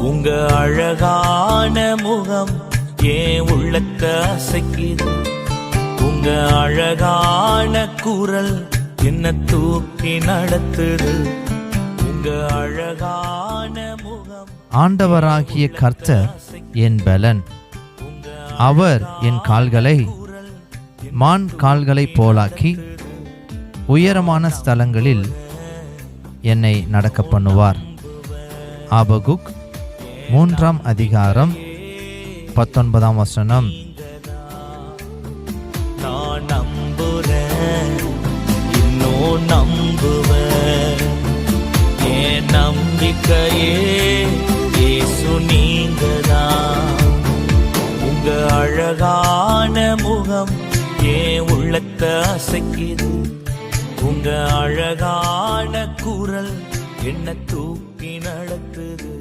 உங்க அழகான முகம் ஏன் உள்ளத்தை அசைக்குது? உங்க அழகான குரல் என்ன தூக்கி நடத்துது? உங்க அழகான முகம் ஆண்டவராகிய கர்த்தர் என் பலன். அவர் என் கால்களை மான் கால்களைப் போலாக்கி உயரமான ஸ்தலங்களில் என்னை நடக்க பண்ணுவார். ஆபகுக் மூன்றாம் அதிகாரம் பத்தொன்பதாம் வசனம். நான் நம்புறேன் இன்னும் நம்புவேன். என் நம்பிக்கையே இயேசு நீங்கதான். உங்க அழகான முகம் ஏன் உள்ளத்தை அசைக்குது. உங்க அழகான குரல் என்ன தூக்கி நடத்துது.